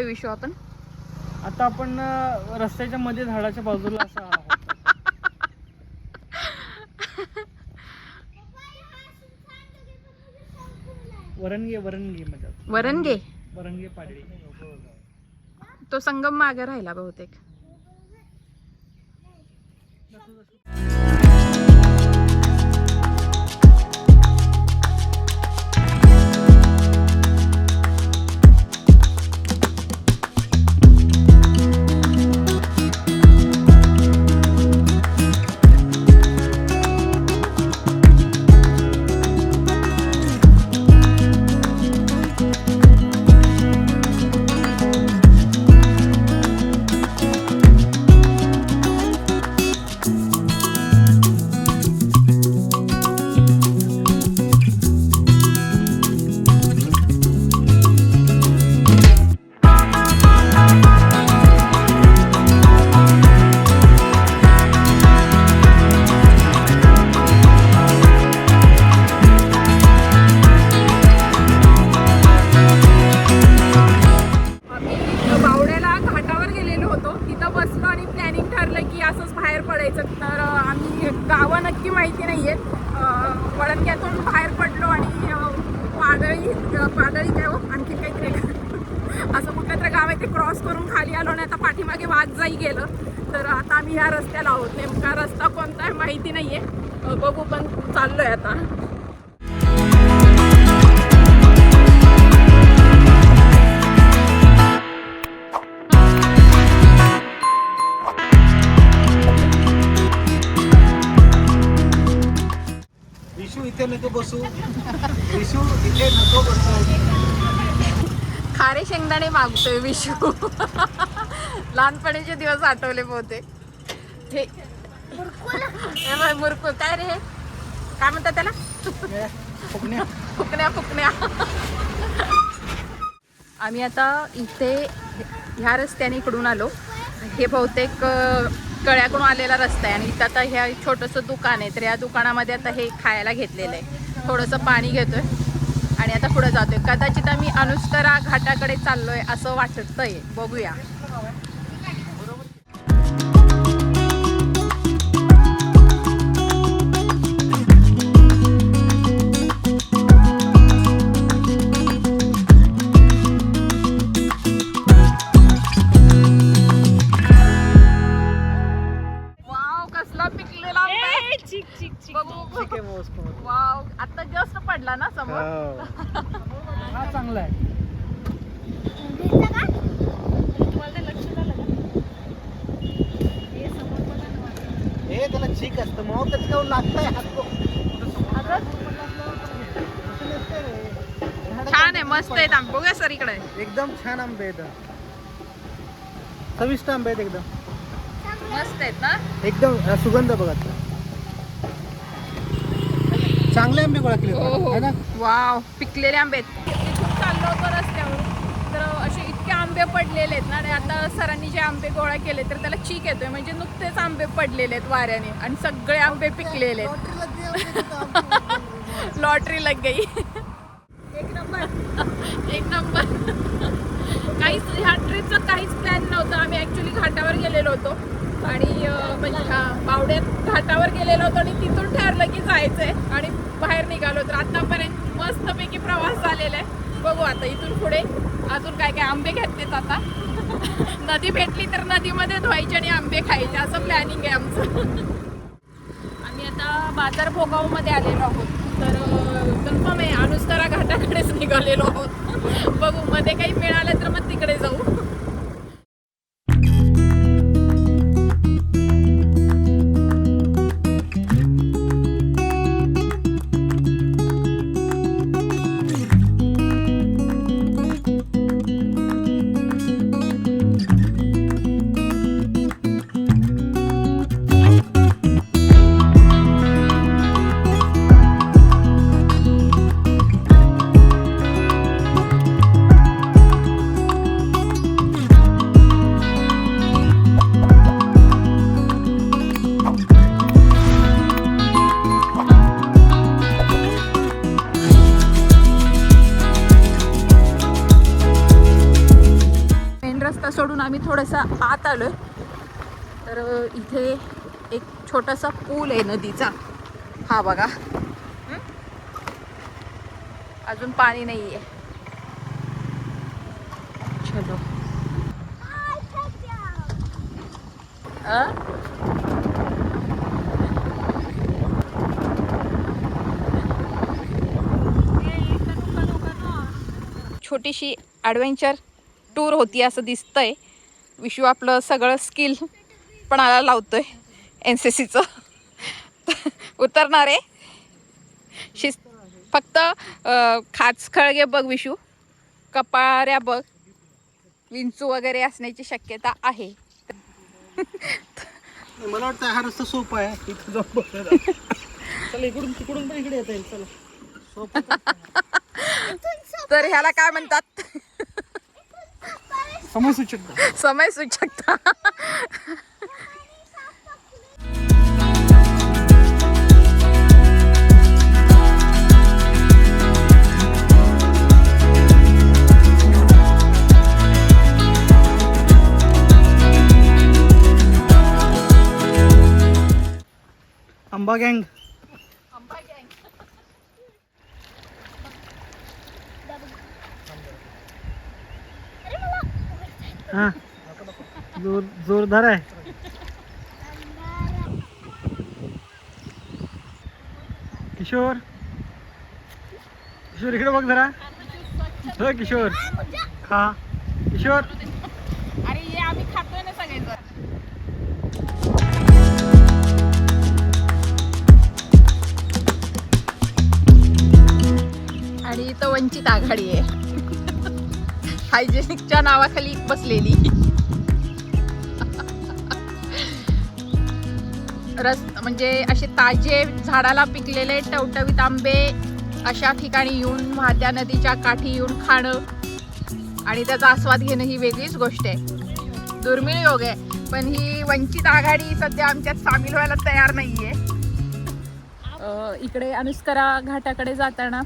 आलोय विशू आपण? आता आपण रस्त्याच्या मध्ये झाडाच्या बाजूला असं. वरणगे वरणगे मध्ये वरणगे वरणगे पाडळी तो संगम मागे राहिला बहुतेक. काय हो आणखी काहीतरी असं कुठलं तर गाव आहे ते क्रॉस करून खाली आलो आणि आता पाठीमागे वाघजाई गेलं. तर आता आम्ही ह्या रस्त्याला आहोत. नेमका रस्ता कोणता आहे माहिती नाही आहे बघू पण चाललोय आता. विशू इथे नको बसू. विशू इथे नको बसू. खारे शेंगदाणे मागतोय विशू. लहानपणीचे दिवस आठवले बहुतेक. हे. मुरकू काय रे हे? काय म्हणतात त्याला? फुकण्या. फुकण्या फुकण्या. आम्ही आता इथे ह्या रस्त्याने इकडून आलो. हे बहुतेक कळ्याकडून आलेला रस्ता आहे आणि इथं आता ह्या छोटंसं दुकान आहे. तर या दुकानामध्ये आता हे खायला घेतलेलं आहे. थोडंसं पाणी घेतोय आणि आता पुढे जातोय. कदाचित आम्ही अनुष्करा घाटाकडे चाललोय असं वाटतंय. बघूया. हे त्याला चीक असतं. मग त्याचं जाऊन लागतंय. छान आहे मस्त आहे आंबे. बघूया सर इकडे. एकदम छान आंबे आहेत. चविष्ट आंबे आहेत एकदम. मस्त आहेत ना? एकदम सुगंध बघा. चांगले आंबे गोळा केले हो. हो ना? वाव पिकलेले आंबे आहेत तिथून चाललो होतो रस्त्यावर तर असे इतके आंबे पडलेले आहेत ना आणि आता सरांनी जे आंबे गोळा केले तर त्याला चीक येतोय म्हणजे नुकतेच आंबे पडलेले आहेत वाऱ्याने आणि सगळे आंबे पिकलेले आहेत. लॉटरी लग गई एक नंबर एक नंबर काहीच ह्या ट्रिपचं काहीच प्लॅन नव्हतं. आम्ही ॲक्च्युली घाटावर गेलेलो होतो. आणि म्हणजे हा बावड्यात घाटावर गेलेलो होतो आणि तिथून ठरलं की जायचंय. आणि बाहेर निघालो तर आतापर्यंत मस्तपैकी प्रवास झालेला आहे. बघू आता इथून पुढे अजून काय काय आंबे घेतलेत आता. नदी भेटली तर नदीमध्ये धुवायचे आणि आंबे खायचे. असं प्लॅनिंग आहे आमचं. आम्ही आता बाजार भोगावमध्ये आलेलो आहोत. तर कन्फर्म आहे अनुस्तारा घाटाकडेच निघालेलो आहोत. बघू मध्ये काही मिळालं तर मग तिकडे जाऊ. थोडंसं आत आलो आहे तर इथे एक छोटासा पूल आहे नदीचा. हा बघा. अजून पाणी नाही आहे चलो. अ? छोटीशी ॲडव्हेंचर टूर होती असं दिसतंय. विशू आपलं सगळं स्किल पणाला लावतोय एन सी सीचं उतरणार. आहे फक्त खाच खळगे बघ विशू कपाऱ्या बघ. विंचू वगैरे असण्याची शक्यता आहे. मला वाटतं हा रस्ता सोपा आहे. चला इकडून तिकडून पण इकडे येता येईल. चला. तर ह्याला काय म्हणतात? Samay sucukta. Samay sucukta. Amba gang. हा. जोर जोरदार आहे. किशोर. किशोर इकडे बघ जरा. हो किशोर. खा किशोर. अरे आम्ही खातोय ना आणि इथं वंचित आघाडी आहे. हायजेनिकच्या नावाखाली बसलेली. रस म्हणजे असे ताजे झाडाला पिकलेले टवटवीत आंबे अशा ठिकाणी येऊन वाहत्या नदीच्या काठी येऊन खाणं आणि त्याचा आस्वाद घेणं ही वेगळीच गोष्ट आहे. दुर्मिळ योग आहे. पण ही वंचित आघाडी सध्या आमच्यात सामील व्हायला तयार नाही आहे इकडे अनुस्करा घाटाकडे जाताना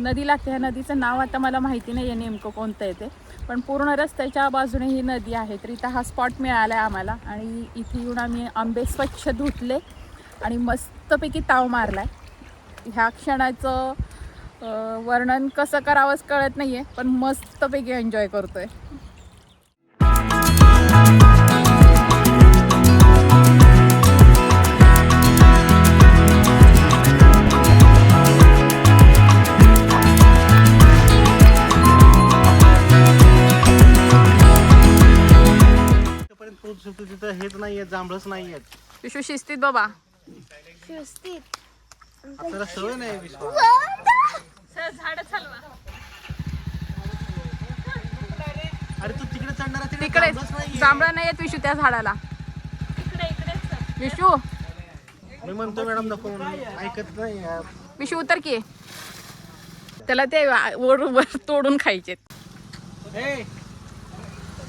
नदी लागते. ह्या नदीचं नाव आता मला माहिती नाही आहे नेमकं कोणतं आहे ते. पण पूर्ण रस्त्याच्या बाजूने ही नदी आहे तर इथं हा स्पॉट मिळाला आहे आम्हाला. आणि इथे येऊन आम्ही आंबे स्वच्छ धुतले आणि मस्तपैकी ताव मारला आहे ह्या क्षणाचं वर्णन कसं करावंच कळत नाही आहे पण मस्तपैकी एन्जॉय करतो आहे तिथं हेच नाहीये जांभळच नाहीये विशू शिस्तीत बाबा. आपल्याला सवय नाही झाड चालवा. अरे तू तिकडे चढणार आहे, तिकडे तिकडे जांभळच नाहीये. जांभळं नाही येत विशू त्या झाडाला. विशू. मी म्हणतो मॅडम नको म्हणून. ऐकत नाही यार. विशू उतर की. त्याला ते वर वर तोडून खायचे ए,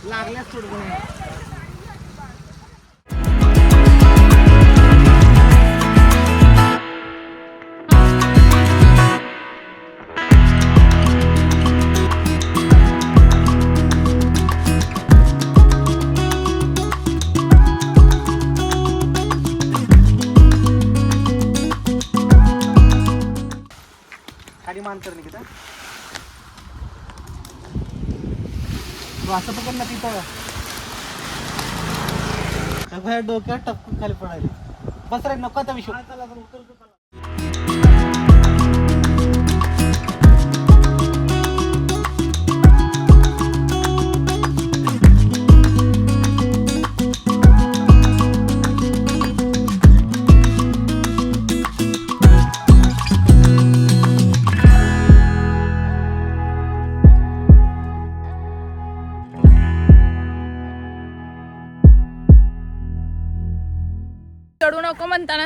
लागल्यास सोडून. खाली मान कर असं पकड ना तिथं. डोक्यात टपकून खाली पडायला. बस रे नको आता विषय.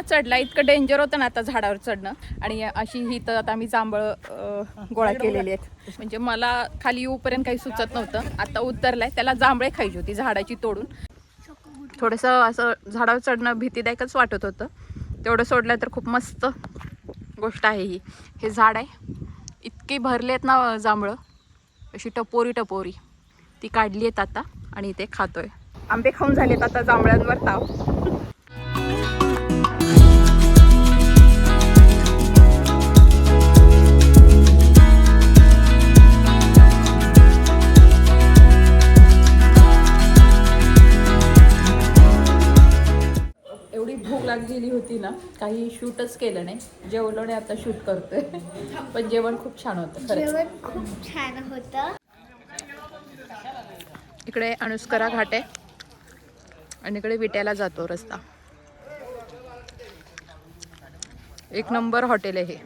चढला इतकं डेंजर होतं ना आता झाडावर चढणं. आणि अशी ही तर आता आम्ही जांभळं गोळा केलेली आहेत. म्हणजे मला खाली येऊपर्यंत काही सुचत नव्हतं. आता उतरलाय त्याला जांभळे खायची होती झाडाची तोडून. थोडंसं असं झाडावर चढणं भीतीदायकच वाटत होतं. तेवढं सोडलं तर खूप मस्त गोष्ट आहे ही. हे झाड आहे. इतकी भरली आहेत ना जांभळं. अशी टपोरी टपोरी. ती काढली आहेत आता आणि ते खातोय. आंबे खाऊन झालेत आता जांभळ्यांवर ताव. भूक लागलेली होती ना काही शूटच केलं नाही. जेवलो नाही आता शूट करतोय. पण जेवण खूप छान होतं जेवण खूप छान होतं. इकडे अनुस्करा घाट. आहे आणि इकडे विट्याला जातो रस्ता. एक नंबर हॉटेल आहे हे.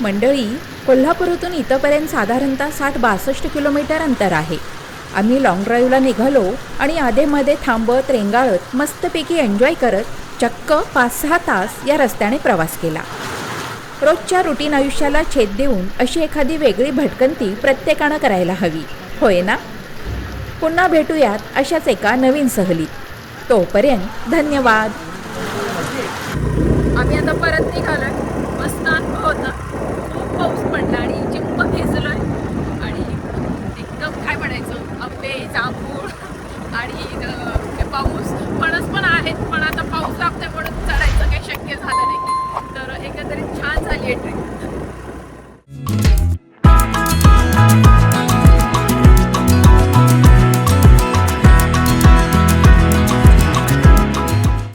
मंडळी कोल्हापुरातून इथंपर्यंत साधारणतः साठ बासष्ट किलोमीटर अंतर आहे. आम्ही लाँग ड्राईव्हला निघालो आणि आधेमध्ये थांबत रेंगाळत मस्तपैकी एन्जॉय करत चक्क पाच सहा तास या रस्त्याने प्रवास केला. रोजच्या रुटीन आयुष्याला छेद देऊन अशी एखादी वेगळी भटकंती प्रत्येकानं करायला हवी. होय ना? पुन्हा भेटूयात अशाच एका नवीन सहलीत. तोपर्यंत धन्यवाद.